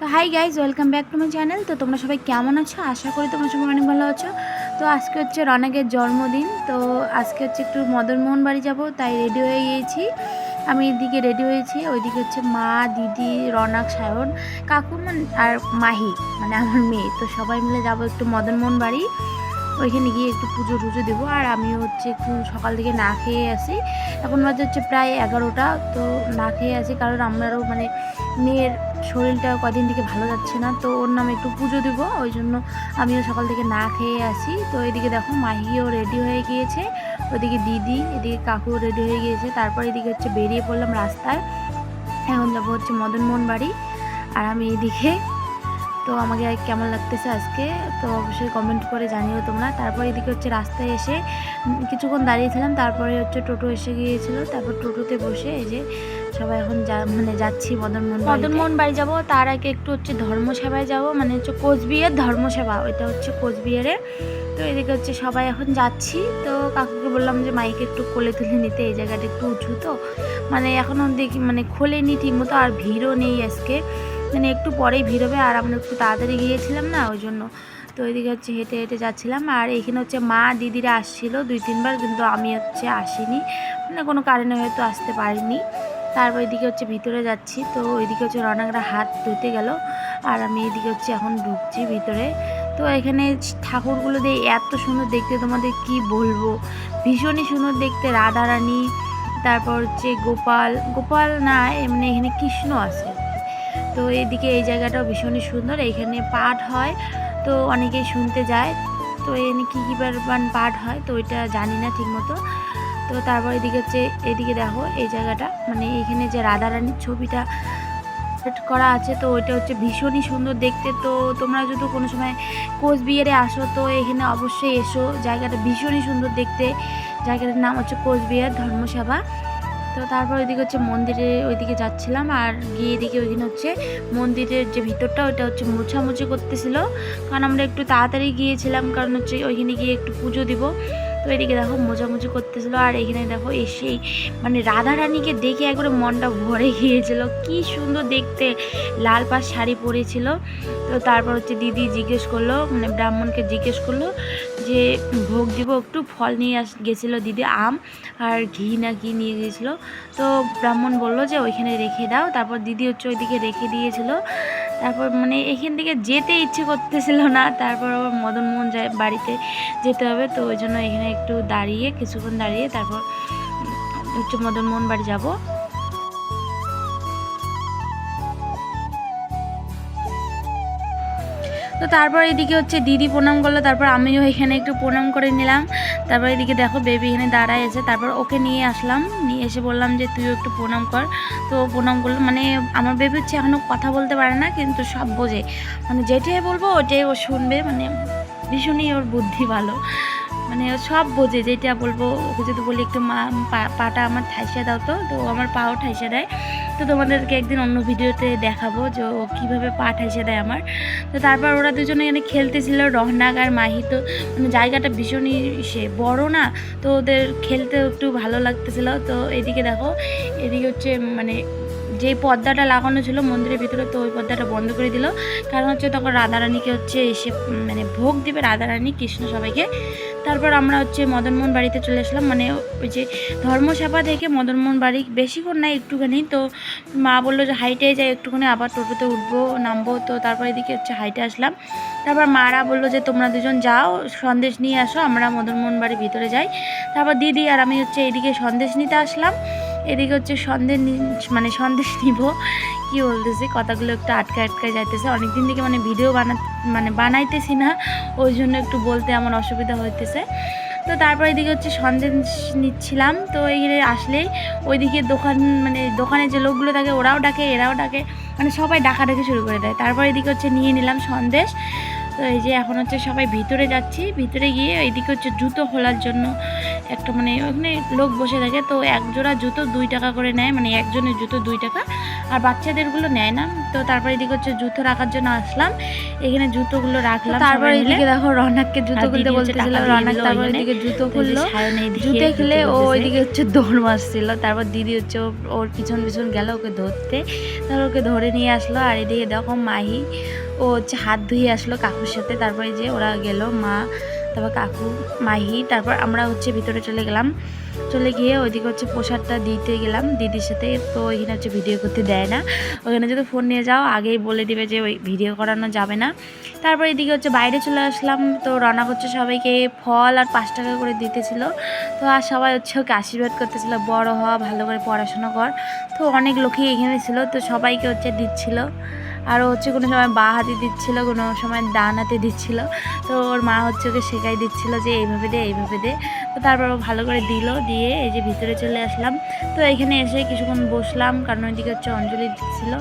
তো hi guys welcome back to my channel তো তোমরা সবাই কেমন আছো? আশা করি তোমরা সবাই অনেক ভালো আছো। তো আজকে হচ্ছে রনাকের জন্মদিন। তো আজকে হচ্ছে একটু মদনমোহন বাড়ি যাব, তাই রেডি হয়ে গিয়েছি। আমি এদিকে রেডি হয়েছি, ওইদিকে হচ্ছে মা, দিদি রনাক সায়ন কাকুমান আর মাহি মানে আমার মেয়ে। তো সবাই মিলে যাব একটু মদনমোহন বাড়ি। ওইখানে গিয়ে একটু পুজো টুজো দেবো। আর আমি হচ্ছে একটু সকাল থেকে না খেয়ে আসি। এখন বাজে হচ্ছে প্রায় এগারোটা। তো না খেয়ে আসি, কারণ আমারও মানে মেয়ের শরীরটা কদিন থেকে ভালো যাচ্ছে না, তো ওর নামে একটু পুজো দেবো, ওই জন্য আমিও সকাল থেকে না খেয়ে আসি তো এদিকে দেখো মাহিও রেডি হয়ে গিয়েছে, ওদিকে দিদি, এদিকে কাকুও রেডি হয়ে গিয়েছে, তারপর এদিকে হচ্ছে বেরিয়ে পড়লাম রাস্তায়। এখন যাব হচ্ছে মদনমোহন বাড়ি, আর আমি এদিকে। তো আমাকে কেমন লাগতেছে আজকে? তো অবশ্যই কমেন্ট করে জানিও তোমরা। তারপর এদিকে হচ্ছে রাস্তায় এসে কিছুক্ষণ দাঁড়িয়েছিলাম তারপরে হচ্ছে টোটো এসে গিয়েছিল, তারপর টোটোতে বসে এই যে সবাই এখন যা মানে যাচ্ছি মদনমোহন মদনমোহন বাড়ি যাব, তার আগে একটু হচ্ছে ধর্মসেবায় যাব মানে হচ্ছে কোচবিহার ধর্মসেবা, ওইটা হচ্ছে কোচবিহারে। তো এদিকে হচ্ছে সবাই এখন যাচ্ছি, তো কাকুকে বললাম যে মাইকে একটু কোলে তুলে নিতে, এই জায়গাটা একটু উঁচু তো। মানে এখনও দেখি মানে খোলেনি ঠিকমতো, আর ভিড়ও নেই আজকে। মানে একটু পরেই ভিড় হবে, আর আমরা একটু তাড়াতাড়ি গিয়েছিলাম না, ওই জন্য। তো এদিকে হচ্ছে হেঁটে হেঁটে যাচ্ছিলাম, আর এখানে হচ্ছে মা দিদিরা আসছিল দুই তিনবার, কিন্তু আমি হচ্ছে আসিনি। মানে কোনো কারণে হয়তো আসতে পারিনি। তারপর এদিকে হচ্ছে ভিতরে যাচ্ছি। তো ওইদিকে হচ্ছে রনাকরা হাত ধুতে গেল। আর আমি এদিকে হচ্ছে এখন ঢুকছি ভিতরে। তো এখানে ঠাকুরগুলো দিয়ে এত সুন্দর দেখতে, তোমাদের কি বলব? ভীষণই সুন্দর দেখতে। রাধারানী, তারপর হচ্ছে গোপাল। গোপাল না, এমনি এখানে কৃষ্ণ আছে। তো এদিকে এই জায়গাটাও ভীষণই সুন্দর। এইখানে পাঠ হয়, তো অনেকেই শুনতে যায়। তো এখানে কী কী পাঠ হয়, তো ওইটা জানি না ঠিকমতো। তো তারপর এদিকে হচ্ছে, এদিকে দেখো এই জায়গাটা মানে এখানে যে রাধা রানীর ছবিটা করা আছে, তো ওইটা হচ্ছে ভীষণই সুন্দর দেখতে। তো তোমরা যদি কোনো সময় কোচবিহারে আসো, তো এখানে অবশ্যই এসো। জায়গাটা ভীষণই সুন্দর দেখতে। জায়গাটার নাম হচ্ছে কোচবিহার ধর্মসভা। তো তারপর ওইদিকে হচ্ছে মন্দিরে ওইদিকে যাচ্ছিলাম, আর গিয়ে এদিকে ওইখানে হচ্ছে মন্দিরের যে ভিতরটা, ওইটা হচ্ছে মোছামুছি করতেছিল। কারণ আমরা একটু তাড়াতাড়ি গিয়েছিলাম, কারণ হচ্ছে ওইখানে গিয়ে একটু পুজো দিব। তো এদিকে দেখো মোছামুছি করতেছিল, আর এখানে দেখো এসেই মানে রাধা রানীকে দেখে একবারে মনটা ভরে গিয়েছিল। কি সুন্দর দেখতে, লাল পাড় শাড়ি পরেছিল। তো তারপর হচ্ছে দিদি জিজ্ঞেস করল মানে ব্রাহ্মণকে জিজ্ঞেস করল যে, ভোগ দিব একটু, ফল নিয়ে আস গেছিল দিদি আম আর ঘি না ঘি নিয়ে গিয়েছিল। তো ব্রাহ্মণ বলল যে, ওইখানে রেখে দাও। তারপর দিদি হচ্ছে ওইদিকে রেখে দিয়েছিল। তারপর মানে এখান থেকে যেতে ইচ্ছে করতেছিল না, তারপর আবার মদন মোহন যায় বাড়িতে যেতে হবে, তো ওই জন্য এখানে একটু দাঁড়িয়ে, কিছুক্ষণ দাঁড়িয়ে তারপর হচ্ছে মদন মোহন বাড়ি যাব। তো তারপর এদিকে হচ্ছে দিদি প্রণাম করল, তারপর আমিও এখানে একটু প্রণাম করে নিলাম। তারপর এদিকে দেখো বেবি এখানে দাঁড়ায় আছে। তারপর ওকে নিয়ে আসলাম। নিয়ে এসে বললাম যে, তুইও একটু প্রণাম কর। তো প্রণাম করল। মানে আমার বেবি হচ্ছে এখনও কথা বলতে পারে না, কিন্তু সব বোঝে। মানে যেটাই বলব ওটাই ও শুনবে। মানে ভীষণই ওর বুদ্ধি ভালো। মানে সব বোঝে, যেটা বলব। ওকে যদি বলি, একটু মা পাটা আমার ঠাইসা দাও তো। তো আমার পাও ঠাইসা দেয়। তো তোমাদেরকে একদিন অন্য ভিডিওতে দেখাবো যে ও কীভাবে পাঠাইছে দেয় আমার। তো তারপর ওরা দুজনে এখানে খেলতেছিল রহনাগ আর মাহি। তো মানে জায়গাটা ভীষণই সে বড় না, তো ওদের খেলতে একটু ভালো লাগতেছিল। তো এদিকে দেখো, এদিকে হচ্ছে মানে যে পর্দাটা লাগানো ছিল মন্দিরের ভিতরে, তো ওই পর্দাটা বন্ধ করে দিল। কারণ হচ্ছে তখন রাধারানীকে হচ্ছে এসে মানে ভোগ দিবে রাধারানী, কৃষ্ণ সবাইকে। তারপর আমরা হচ্ছে মদনমোহন বাড়িতে চলে আসলাম। মানে ওই যে ধর্মসভা থেকে মদনমোহন বাড়ি বেশিক্ষণ নাই, একটুখানি। তো মা বলল যে হাইটে যাই, একটুখানি আবার টোটোতে উঠবো, নামবো। তো তারপর এদিকে হচ্ছে হাইটে আসলাম। তারপর মারা বলল যে, তোমরা দুজন যাও, সন্দেশ নিয়ে আসো, আমরা মদনমোহন বাড়ির ভিতরে যাই। তারপর দিদি আর আমি হচ্ছে এদিকে সন্দেশ নিতে আসলাম। এদিকে হচ্ছে সন্দেশ নি- মানে সন্দেশ নিব। কি বলতেছি? কথাগুলো একটু আটকে আটকে যাইতেছে। অনেকদিন থেকে মানে ভিডিও বানা মানে বানাইতেছি না। ওই জন্য একটু বলতে আমার অসুবিধা হইতেছে। তো তারপর এদিকে হচ্ছে সন্দেশ নিচ্ছিলাম। তো এইখানে আসলেই ওইদিকে দোকান মানে দোকানে যে লোকগুলো থাকে, ওরাও ডাকে, এরাও ডাকে। মানে সবাই ডাকাডাকি শুরু করে দেয়। তারপর এদিকে হচ্ছে নিয়ে নিলাম সন্দেশ। তো এই যে এখন হচ্ছে সবাই ভিতরে যাচ্ছি। ভিতরে গিয়ে এইদিকে হচ্ছে জুতো খোলার জন্য একটা মানে ওখানে লোক বসে থাকে তো এক জোড়া জুতো দুই টাকা করে নেয় মানে একজনের জুতো দুই টাকা। আর বাচ্চাদেরগুলো নেয় না তো তারপরে এদিকে হচ্ছে জুতো রাখার জন্য আসলাম। এখানে জুতোগুলো রাখলাম তারপরে এদিকে দেখো রনাককে জুতো খুলতে বলতেছিল রনাক তারপর এদিকে জুতো খুললো। জুতে খেলে ও ওইদিকে হচ্ছে দৌড় মারছিল তারপর দিদি হচ্ছে ওর- ওর পিছন পিছন গেল ওকে ধরতে। তারপর ওকে ধরে নিয়ে আসলো আর এদিকে দেখো মাহি ও হচ্ছে হাত ধুয়ে আসলো কাকুর সাথে তারপরে যে ওরা গেল মা তারপর কাকু, মাহি, তারপর আমরা হচ্ছে ভিতরে চলে গেলাম। চলে গিয়ে ওইদিকে হচ্ছে প্রসাদটা দিতে গেলাম। দিদির সাথে, তো ওইখানে হচ্ছে ভিডিও করতে দেয় না। ওখানে যদি ফোন নিয়ে যাও, আগেই বলে দিবে যে ওই ভিডিও করানো যাবে না। তারপর এদিকে হচ্ছে বাইরে চলে আসলাম। তো রান্না করছে সবাইকে ফল আর পাঁচ টাকা করে দিতেছিল। তো আর সবাই হচ্ছে ওকে আশীর্বাদ করতেছিল, বড় হওয়া ভালো করে পড়াশোনা কর। তো অনেক লোকই এখানে ছিল, তো সবাইকে হচ্ছে দিচ্ছিল। আর হচ্ছে কোনো সময় বা হাতে দিচ্ছিল, কোনো সময় ডান হাতে দিচ্ছিল। তো ওর মা হচ্ছে ওকে শেখাই দিচ্ছিল যে এইভাবে দে এইভাবে দে। তো তারপর ও ভালো করে দিল, দিয়ে এই যে ভিতরে চলে আসলাম। তো এখানে এসে কিছুক্ষণ বসলাম, কারণ ওইদিকে হচ্ছে অঞ্জলি দিচ্ছিল।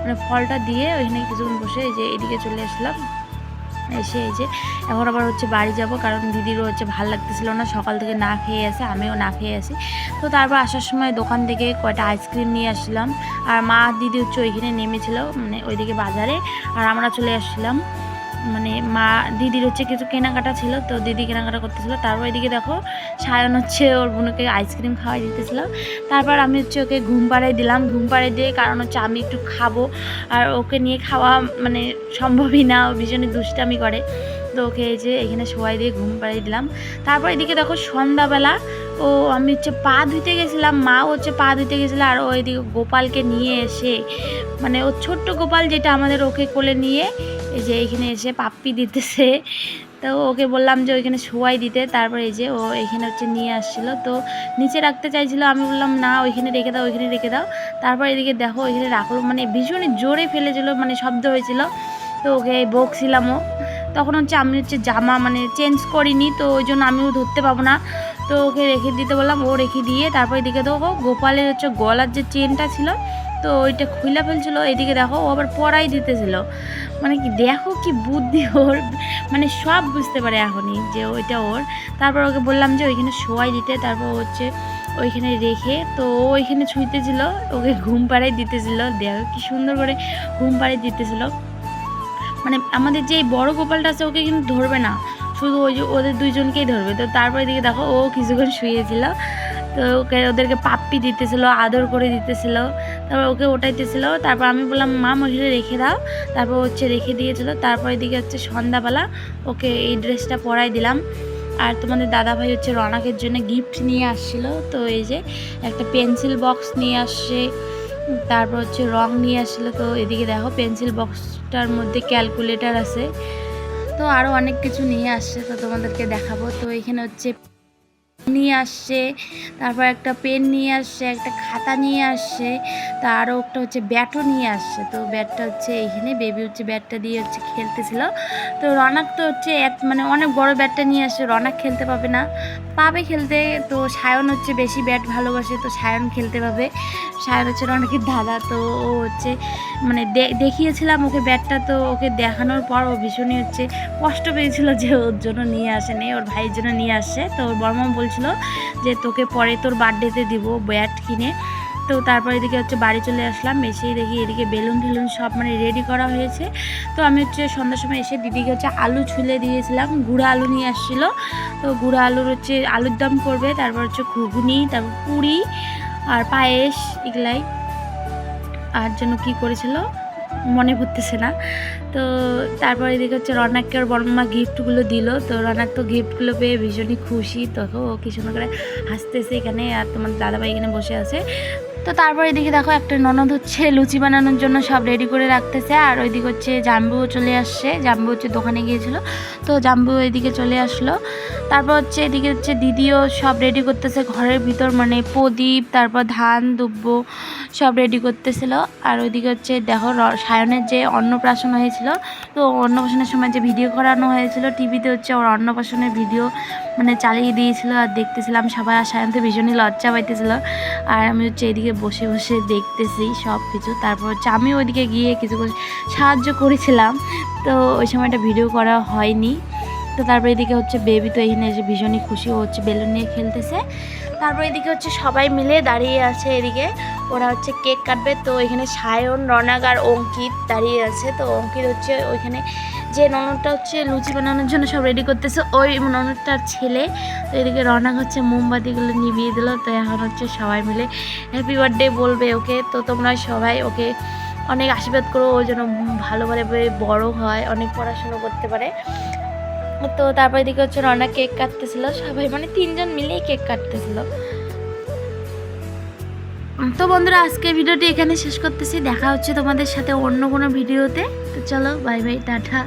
মানে ফলটা দিয়ে ওইখানে কিছুক্ষণ বসে এই যে এদিকে চলে আসলাম। এসে এই যে, এখন আবার হচ্ছে বাড়ি যাব কারণ দিদিরও হচ্ছে ভালো লাগতেছিল না, সকাল থেকে না খেয়ে আসে, আমিও না খেয়ে আসি। তো তারপর আসার সময় দোকান থেকে কয়টা আইসক্রিম নিয়ে আসলাম আর মা দিদি হচ্ছে ওইখানে নেমেছিল মানে ওইদিকে বাজারে, আর আমরা চলে আসছিলাম। মানে মা, দিদির হচ্ছে কিছু কেনাকাটা ছিল, তো দিদি কেনাকাটা করতেছিল। তারপর এদিকে দেখো, সায়ন হচ্ছে ওর বোনকে আইসক্রিম খাওয়াই দিতেছিল। তারপর আমি হচ্ছে ওকে ঘুম পাড়াই দিলাম। ঘুম পাড়াই দিয়ে কারণ হচ্ছে আমি একটু খাব, আর ওকে নিয়ে খাওয়া মানে সম্ভবই না, ও ভীষণই দুষ্টামি করে। তো ওকে যে এখানে শোয়াই দিয়ে ঘুম পাড়িয়ে দিলাম। তারপর এদিকে দেখো সন্ধ্যাবেলা, ও আমি হচ্ছে পা ধুইতে গেছিলাম। মা হচ্ছে পা ধুইতে গেছিল, আর ও এদিকে গোপালকে নিয়ে এসে মানে ও ছোট্ট গোপাল যেটা আমাদের ওকে কোলে নিয়ে এই যে এখানে এসে পাপ্পি দিতেছে। তো ওকে বললাম যে ওইখানে শোয়াই দিতে। তারপর এই যে ও এখানে হচ্ছে নিয়ে আসছিল। তো নিচে রাখতে চাইছিল। আমি বললাম, না, ওইখানে রেখে দাও, ওইখানে রেখে দাও। তারপর এদিকে দেখো, ওইখানে রাখল। মানে ভীষণই জোরে ফেলেছিল মানে শব্দ হয়েছিল। তো ওকে বকছিলামও তখন হচ্ছে আমি হচ্ছে জামা মানে চেঞ্জ করিনি। তো ওই জন্য আমিও ধরতে পাবো না। তো ওকে রেখে দিতে বললাম, ও রেখে দিয়ে তারপর এদিকে দেখো, গোপালের হচ্ছে গলার যে চেনটা ছিল তো ওইটা খুলে ফেলছিল, এদিকে দেখো, ও আবার পড়াই দিতেছিল। মানে কি, দেখো কি বুদ্ধি ওর মানে সব বুঝতে পারে এখনই যে ওইটা ওর। তারপর ওকে বললাম যে ওইখানে শোয়াই দিতে, তারপর হচ্ছে ওইখানে রেখে, তো ও ওইখানে ছুঁইতেছিল ওকে ঘুম পাড়াই দিতেছিল। দেখো কি সুন্দর করে ঘুম পাড়াই দিতেছিল। মানে আমাদের যে বড় গোপালটা আছে, ওকে কিন্তু ধরবে না। শুধু ওই যে ওদের দুইজনকেই ধরবে। তো তারপরে দিকে দেখো, ও কিছুক্ষণ শুয়েছিল। তো ওকে, ওদেরকে পাপ্পি দিতেছিল, আদর করে দিতেছিল। তারপর ওকে ওঠাইতেছিল তারপর আমি বললাম, মা মহিলা রেখে দাও। তারপর হচ্ছে রেখে দিয়েছিল, তারপর এদিকে হচ্ছে সন্ধ্যাবেলা ওকে এই ড্রেসটা পরাই দিলাম। আর তোমাদের দাদা ভাই হচ্ছে রনাকের জন্য গিফট নিয়ে আসছিল, তো এই যে একটা পেন্সিল বক্স নিয়ে আসছে, তারপর হচ্ছে রং নিয়ে আসছিল, তো এদিকে দেখো পেন্সিল বক্সটার মধ্যে ক্যালকুলেটার আছে, তো আরও অনেক কিছু নিয়ে আসছে, তো তোমাদেরকে দেখাবো। তো এখানে হচ্ছে নিয়ে আসছে, তারপর একটা পেন নিয়ে আসছে, একটা খাতা নিয়ে আসছে, তা আরও একটা হচ্ছে ব্যাটও নিয়ে আসছে। তো ব্যাটটা হচ্ছে এইখানে, বেবি হচ্ছে ব্যাটটা দিয়ে হচ্ছে খেলতেছিল। তো রনাক তো হচ্ছে এক মানে অনেক বড় ব্যাটটা নিয়ে আসছে, রনাক খেলতে পাবে না। পাবে খেলতে। তো সায়ন হচ্ছে বেশি ব্যাট ভালোবাসে, তো সায়ন খেলতে পাবে। সায়ন হচ্ছে অনেকের দাদা, তো ও হচ্ছে মানে দেখিয়েছিলাম ওকে ব্যাটটা তো ওকে দেখানোর পর ও ভীষণই হচ্ছে কষ্ট পেয়েছিল যে ওর জন্য নিয়ে আসেনি, ওর ভাইয়ের জন্য নিয়ে আসছে। তো ওর বর্মা বলছিল যে তোকে পরে তোর বার্থডেতে দিব ব্যাট কিনে। তো তারপর এদিকে হচ্ছে বাড়ি চলে আসলাম। এসেই দেখি এদিকে বেলুন টেলুন সব মানে রেডি করা হয়েছে। তো আমি হচ্ছে সন্ধ্যার সময় এসে দিদিকে হচ্ছে আলু ছুলে দিয়েছিলাম। গুঁড়া আলু নিয়ে আসছিল। তো গুঁড়া আলুর হচ্ছে আলুর দম করবে, তারপর হচ্ছে ঘুগনি, তারপর পুরি আর পায়েস এগুলাই। আর জন্য কি করেছিল মনে পড়তেছে না। তো তারপর এদিকে হচ্ছে রনাককে ওর বর্মা গিফটগুলো দিল। তো রনাক তো গিফটগুলো পেয়ে ভীষণই খুশি। তো ও কি সুন্দর করে হাসতেছে এখানে আর তোমার দাদাভাই এখানে বসে আছে। তো তারপর এদিকে দেখো একটা ননদ হচ্ছে লুচি বানানোর জন্য সব রেডি করে রাখতেছে। আর ওইদিকে হচ্ছে জাম্বু চলে আসছে। জাম্বু হচ্ছে দোকানে গিয়েছিল। তো জাম্বু এদিকে চলে আসলো। তারপর হচ্ছে এদিকে হচ্ছে দিদিও সব রেডি করতেছে ঘরের ভিতর মানে প্রদীপ, তারপর ধান, দুব্ব সব রেডি করতেছিল। আর ওইদিকে হচ্ছে দেখো সায়নের যে অন্নপ্রাশন হয়েছিল, তো অন্নপ্রাশনের সময় যে ভিডিও করানো হয়েছিল টিভিতে হচ্ছে ওর অন্নপ্রাশনের ভিডিও মানে চালিয়ে দিয়েছিল আর দেখতেছিলাম সবাই, আর সায়ন তো ভীষণই লজ্জা পাইতেছিল। আর আমি হচ্ছে এদিকে বসে বসে দেখতেছি সব কিছু। তারপর হচ্ছে আমি ওইদিকে গিয়ে কিছু সাহায্য করেছিলাম, তো ওই সময়টা ভিডিও করা হয়নি। তো তারপর এদিকে হচ্ছে বেবি তো এখানে এসে ভীষণই খুশি হচ্ছে বেলুন নিয়ে খেলতেছে। তারপর এদিকে হচ্ছে সবাই মিলে দাঁড়িয়ে আছে এদিকে, ওরা হচ্ছে কেক কাটবে। তো এখানে সায়ন রনাগ আর অঙ্কিত দাঁড়িয়ে আছে। তো অঙ্কিত হচ্ছে ওইখানে যে ননদটা হচ্ছে লুচি বানানোর জন্য সব রেডি করতেছে, ওই ননদটার ছেলে। তো এদিকে রনাগ হচ্ছে মোমবাতিগুলো নিভিয়ে দিল। তো এখন হচ্ছে সবাই মিলে হ্যাপি বার্থডে বলবে ওকে। তো তোমরা সবাই ওকে অনেক আশীর্বাদ করো, ও যেন ভালোভাবে বড় হয়, অনেক পড়াশুনো করতে পারে। তো তারপর এদিকে হচ্ছে রনা কেক কাটতেছিল। সবাই মানে তিনজন মিলেই কেক কাটতেছিল। তো বন্ধুরা আজকে ভিডিওটি এখানে শেষ করতেছি। দেখা হচ্ছে তোমাদের সাথে অন্য কোনো ভিডিওতে। তো চলো বাই বাই টাটা।